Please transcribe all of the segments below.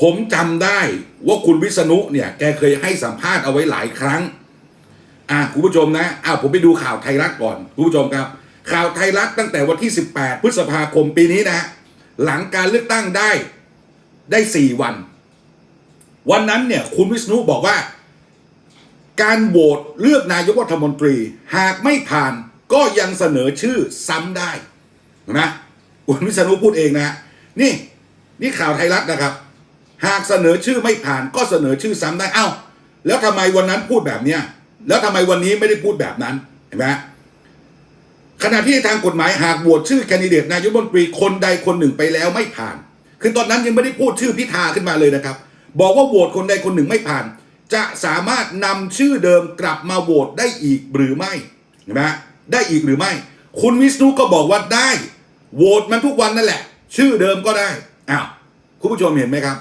ผมจำได้ว่าคุณวิษณุเนี่ยแกเคยให้สัมภาษณ์เอาไว้หลายครั้ง อะคุณผู้ชมนะอ้าผมไปดูข่าวไทยรัฐก่อนคุณผู้ชมครับ ข่าวไทยรัฐตั้งแต่วันที่ 18 พฤษภาคมปีนี้นะ หลังการเลือกตั้งได้ได้ 4 วัน วันนั้นเนี่ยคุณวิษณุบอกว่า การโหวตเลือกนายกรัฐมนตรี หากไม่ผ่านก็ยังเสนอชื่อซ้ำได้นไหมคุณวิษณุพูดเองนะฮะนี่นี่ข่าวไทยรัฐนะครับ หากเสนอชื่อไม่ผ่านก็เสนอชื่อซ้ำได้เอ้าแล้วทำไมวันนั้นพูดแบบเนี้ยแล้วทำไมวันนี้ไม่ได้พูดแบบนั้นเห็นไหมขณะที่ทางกฎหมายหากโหวตชื่อแคนดิเดตนายกรัฐมนตรีคนใดคนหนึ่งไปแล้วไม่ผ่าน คือตอนนั้นยังไม่ได้พูดชื่อพิธาขึ้นมาเลยนะครับ บอกว่าโหวตคนใดคนหนึ่งไม่ผ่าน จะสามารถนำชื่อเดิมกลับมาโหวตได้อีกหรือไม่เห็นไหมได้อีกหรือไม่ คุณวิษณุก็บอกว่าได้โหวตมันทุกวันนั่นแหละ ชื่อเดิมก็ได้อ้าวคุณผู้ชมเห็นไหมครับ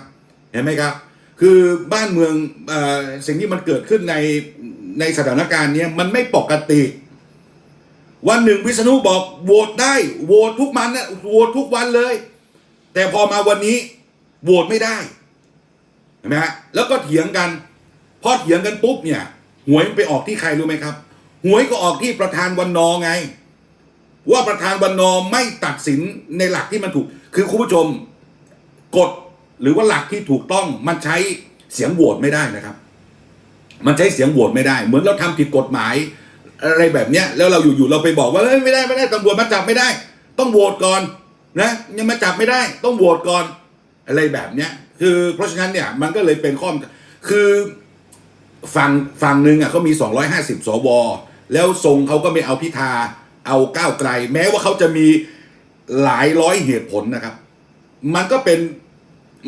เห็นไหมครับ คือบ้านเมืองอสิ่งที่มันเกิดขึ้นในในสถานการณ์นี้มันไม่ปกติ วันหนึ่งวิษณุบอกโหวตได้โหวตทุกมันนะโหวตทุกวันเลย แต่พอมาวันนี้โหวตไม่ได้เห็นไหมฮะแล้วก็เถียงกันพอเถียงกันปุ๊บเนี่ยหวยไปออกที่ใครรู้ไหมครับหวยก็ออกที่ประธานวันนอไง ว่าประธานวันนอไม่ตัดสินในหลักที่มันถูก คือคุณผู้ชมกฎ หรือว่าหลักที่ถูกต้องมันใช้เสียงโหวตไม่ได้นะครับ มันใช้เสียงโหวตไม่ได้ เหมือนเราทำผิดกฎหมาย อะไรแบบเนี้ยแล้วเราอยู่ๆเราไปบอกว่าเฮ้ยไม่ได้ไม่ได้ตำรวจมาจับไม่ได้ ต้องโหวตก่อนนะยังมาจับไม่ได้ ต้องโหวตก่อนอะไรแบบเนี้ยคือเพราะฉะนั้นเนี่ยมันก็เลยเป็นข้อมคือฝั่งฝั่งหนึ่งอะเขามี 250 สว แล้วทรงเขาก็ไม่เอาพิธาเอาก้าวไกล แม้ว่าเขาจะมีหลายร้อยเหตุผลนะครับ มันก็เป็น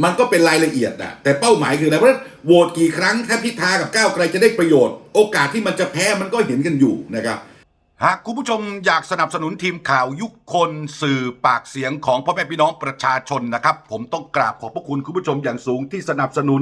มันก็เป็นรายละเอียดอะแต่เป้าหมายคืออะไรเพราะโหวตกี่ครั้งถ้าพิธากับก้าวไกลจะได้ประโยชน์ โอกาสที่มันจะแพ้มันก็เห็นกันอยู่นะครับหากคุณผู้ชมอยากสนับสนุนทีมข่าวยุคคนสื่อปากเสียงของพ่อแม่พี่น้องประชาชนนะครับ ผมต้องกราบขอบพระคุณคุณผู้ชมอย่างสูงที่สนับสนุน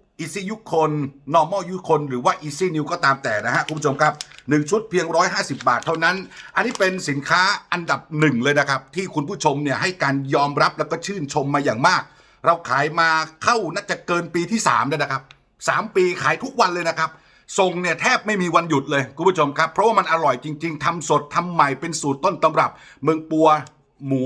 อีซี่ยุคคน normal ยุคคน หรือว่า easy new ก็ตามแต่นะฮะ คุณผู้ชมครับ 1 ชุดเพียง 150 บาทเท่านั้น อันนี้เป็นสินค้าอันดับหนึ่งเลยนะครับ ที่คุณผู้ชมเนี่ยให้การยอมรับแล้วก็ชื่นชมมาอย่างมาก เราขายมาเข้าน่าจะเกินปีที่3แล้วนะครับ 3 ปีขายทุกวันเลยนะครับส่งเนี่ยแทบไม่มีวันหยุดเลยคุณผู้ชมครับ เพราะว่ามันอร่อยจริง ๆทำสดทำใหม่เป็นสูตรต้นตำรับ เมืองปัวหมู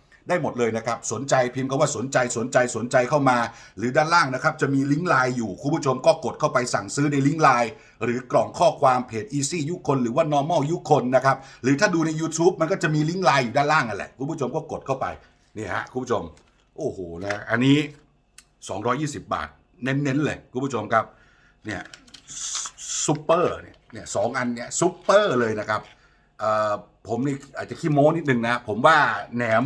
ได้หมดเลยนะครับ สนใจพิมพ์คำว่าสนใจสนใจสนใจเข้ามา หรือด้านล่างนะครับ จะมีลิงก์ไลน์อยู่ คุณผู้ชมก็กดเข้าไปสั่งซื้อในลิงก์ไลน์หรือกล่องข้อความเพจ Easy ยุคนหรือว่า normal ยุคนนะครับ หรือถ้าดูใน YouTube มันก็จะมีลิงก์ไลน์อยู่ด้านล่างนั่นแหละคุณผู้ชมก็กดเข้าไปนี่ฮะคุณผู้ชม โอ้โหนะอันนี้ 220 บาท เน้นๆเลยคุณผู้ชมครับเนี่ยซุปเปอร์เนี่ยเนี่ยสองอันเนี่ยซุปเปอร์เลยนะครับอ่อผมนี่อาจจะขี้โม้นิดนึงนะ ผมว่าแหนม